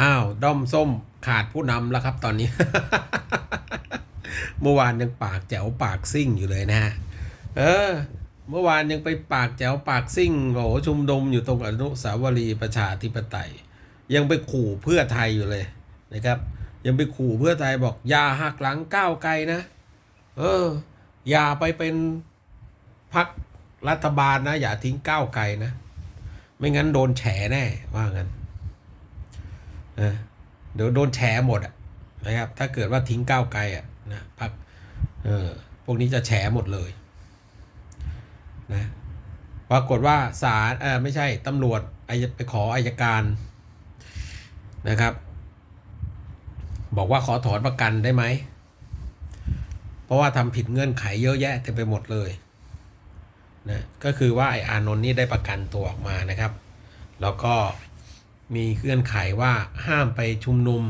อ้าวด้อมส้มขาดผู้นำแล้วครับตอนนี้ เมื่อวานยังปากแจ๋วปากซิ่งอยู่เลยนะฮะเออ เมื่อวานยังไปปากแจ๋วปากซิ่งโอ้ชุมนุมอยู่ตรงอนุสาวรีย์ประชาธิปไตย ยังไปขู่เพื่อไทยอยู่เลยนะครับ ยังไปขู่เพื่อไทยบอกอย่าหักหลังก้าวไกลนะ เออ อย่าไปเป็นพักรัฐบาลนะ อย่าทิ้งก้าวไกลนะ ไม่งั้นโดนแฉแน่ว่างั้น เออเดี๋ยวโดนแฉหมดนะครับ ถ้าเกิดว่าทิ้งก้าวไกลอะนะพักเออพวกนี้จะแฉหมดเลยนะปรากฏว่าศาลเออไม่ใช่ตำรวจไปขออายการนะครับ บอกว่าขอถอนประกันได้ไหม เพราะว่าทำผิดเงื่อนไขเยอะแยะเต็มไปหมดเลยนะก็คือว่าไออานนท์นี่ได้ประกันตัวออกมานะครับ แล้วก็ มีเงื่อนไขว่าห้ามไปชุมนุม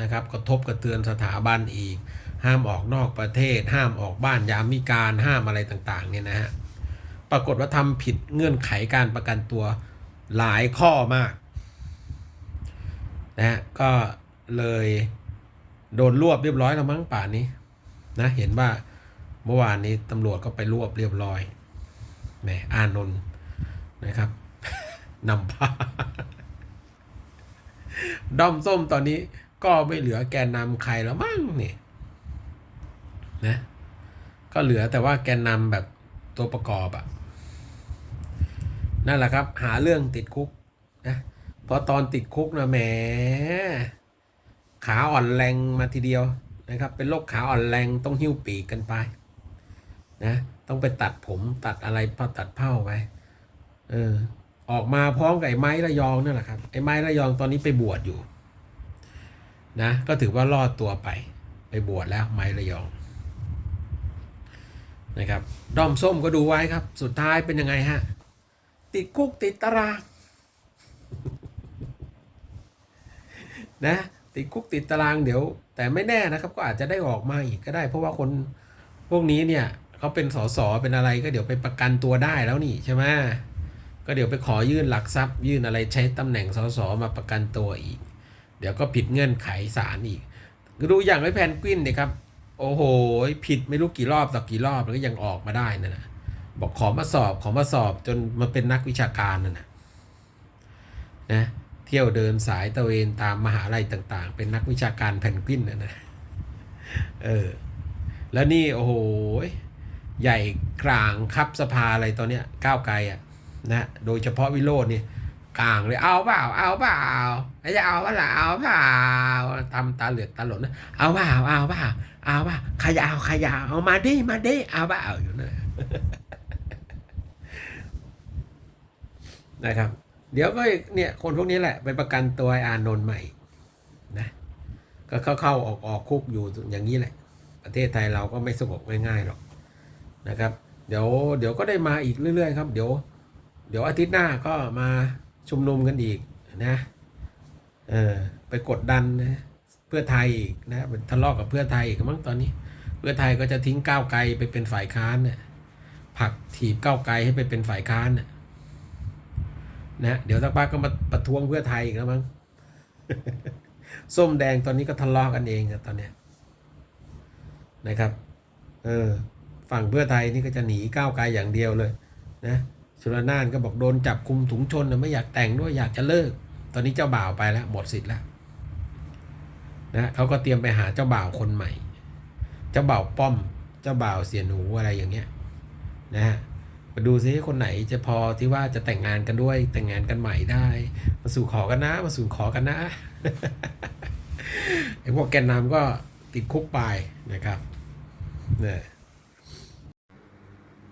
นะครับกระทบกระเทือนสถาบันอีก ห้ามออกนอกประเทศ ห้ามออกบ้านยามวิการห้ามอะไรต่างๆเนี่ยนะฮะปรากฏว่าทำผิดเงื่อนไขการประกันตัวหลายข้อมากนะฮะก็เลยโดนรวบเรียบร้อยแล้วมั้งป่านนี้นะเห็นว่าเมื่อวานนี้ตำรวจก็ไปรวบเรียบร้อยแหมอานนท์นะครับนำพา ด้อมส้มตอนนี้ก็ไม่เหลือแกนนำใครแล้วมั้งนี่นะก็เหลือแต่ว่าแกนนำแบบตัวประกอบอะนั่นแหละครับ หาเรื่องติดคุกนะเพราะตอนติดคุกนะแหมขาอ่อนแรงมาทีเดียวนะครับ เป็นโรคขาอ่อนแรงต้องหิ้วปีกกันไปนะต้องไปตัดผมตัดอะไรพอตัดเผ้าไปเออ ออกมาพร้อมกับไอ้ไม้ระยองนั่นแหละครับไอ้ไม้ระยองตอนนี้ไปบวชอยู่ นะ ก็ถือว่ารอดตัวไป ไปบวชแล้วไม้ระยองนะครับด้อมส้มก็ดูไว้ครับ สุดท้ายเป็นยังไงฮะ ติดคุกติดตารางนะติดคุกติดตารางเดี๋ยว แต่ไม่แน่นะครับ ก็อาจจะได้ออกมาอีกก็ได้ เพราะว่าคนพวกนี้เนี่ยเขาเป็นสสเป็นอะไรก็เดี๋ยวไปประกันตัวได้แล้วนี่ใช่ไหม ก็เดี๋ยวไปขอยื่นหลักทรัพย์ยื่นอะไรใช้ตำแหน่งสสมาประกันตัวอีก เดี๋ยวก็ผิดเงื่อนไขศาลอีกดูอย่างไอ้แพนกวินเนี่ยครับ โอ้โห ผิดไม่รู้กี่รอบต่อกี่รอบแล้วก็ยังออกมาได้นะนะบอกขอมาสอบขอมาสอบจนมาเป็นนักวิชาการนั่นะนะเที่ยวเดินสายตะเวนตามมหาลัยต่างๆ เป็นนักวิชาการแพนกวินนะนะเออแล้วนี่โอ้โห ใหญ่กลางครับสภาอะไรตอนเนี้ยก้าวไกลอะ นะโดยเฉพาะวิโรจน์นี่กลางเลยเอาเปล่าเอาเปล่าจะเอาเปล่าเอาเปล่าทำตาเหลือกตาหลนนะเอาเปล่าเอาเปล่าเอาเปล่าใครจะเอาใครจะเอาเอามาดิมาดิเอาเปล่าอยู่นะนะครับ เดี๋ยวก็เนี่ยคนพวกนี้แหละไปประกันตัวอ้อานนท์ใหม่นะก็เข้าเข้าออกออกคุกอยู่อย่างนี้แหละ ประเทศไทยเราก็ไม่สงบง่ายๆหรอกนะครับ เดี๋ยวเดี๋ยวก็ได้มาอีกเรื่อยๆ ครับ เดี๋ยว เดี๋ยวอาทิตย์หน้าก็มาชุมนุมกันอีกนะเออไปกดดันนะเพื่อไทยอีกนะเป็นทะเลาะกับเพื่อไทยอีกมั้งตอนนี้ เพื่อไทยก็จะทิ้งก้าวไกลไปเป็นฝ่ายค้านเนี่ยผักถีบก้าวไกลให้ไปเป็นฝ่ายค้านน่ะนะเดี๋ยวสักพักก็มาประท้วงเพื่อไทยอีกแล้วมั้งส้มแดงตอนนี้ก็ทะเลาะกันเองอะตอนเนี้ยนะครับ เออ ฝั่งเพื่อไทยนี่ก็จะหนีก้าวไกลอย่างเดียวเลย นะ ชุลนานก็บอกโดนจับคุมถุงชนน่ะไม่อยากแต่งด้วยอยากจะเลิก ตอนนี้เจ้าบ่าวไปแล้วหมดสิทธิ์แล้วนะเขาก็เตรียมไปหาเจ้าบ่าวคนใหม่ เจ้าบ่าวป้อม เจ้าบ่าวเสียหนูอะไรอย่างเงี้ยนะฮะมาดูซิคนไหนจะพอที่ว่าจะแต่งงานกันด้วยแต่งงานกันใหม่ได้ มาสู่ขอกันนะ มาสู่ขอกันนะไอ้พวกแกนนำก็ติดคุกไปนะครับเนี่ย